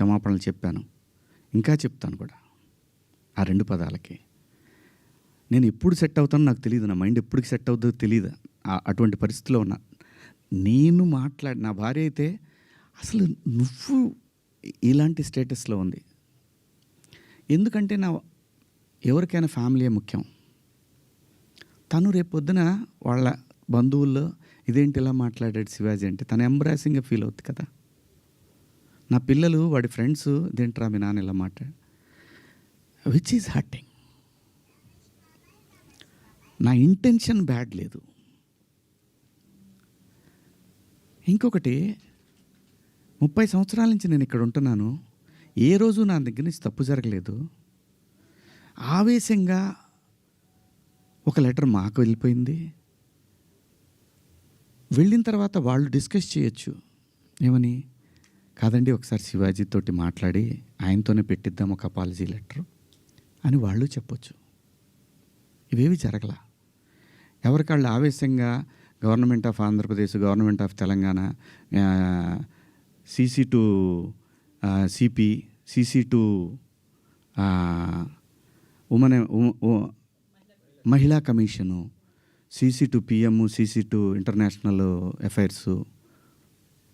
క్షమాపణలు చెప్పాను. ఇంకా చెప్తాను కూడా. ఆ రెండు పదాలకి. నేను ఎప్పుడు సెట్ అవుతానో నాకు తెలియదు నా మైండ్ ఎప్పుడు సెట్ అవుతుందో తెలియదు అటువంటి పరిస్థితిలో ఉన్నా నేను మాట్లాడి నా భార్య అయితే అసలు నువ్వు ఇలాంటి స్టేటస్లో ఉంది. ఎందుకంటే నా ఎవరికైనా ఫ్యామిలీయే ముఖ్యం. తను రేపు పొద్దున వాళ్ళ బంధువుల్లో ఇదేంటి ఇలా మాట్లాడాడు శివాజీ అంటే తను ఎంబ్రాసింగ్గా ఫీల్ అవుతుంది కదా. నా పిల్లలు వాడి ఫ్రెండ్స్ ఇదేంట్రా మీ నాన్న ఇలా మాట్లాడు విచ్ ఈజ్ హర్టింగ్ నా ఇంటెన్షన్ బ్యాడ్ లేదు. ఇంకొకటి ముప్పై సంవత్సరాల నుంచి నేను ఇక్కడ ఉంటున్నాను. ఏ రోజు నా దగ్గర నుంచి తప్పు జరగలేదు. ఆవేశంగా ఒక లెటర్ మాకు వెళ్ళిపోయింది. వెళ్ళిన తర్వాత వాళ్ళు డిస్కస్ చేయొచ్చు. ఏమని? కాదండి ఒకసారి శివాజీ తోటి మాట్లాడి ఆయనతోనే పెట్టిద్దాం ఒక అపాలజీ లెటర్ అని వాళ్ళు చెప్పొచ్చు. ఇవేవి జరగల. ఎవరికాళ్ళు ఆవేశంగా government of Andhra Pradesh government of Telangana CC to CP CC to women మహిళా commission CC to PM CC to international affairs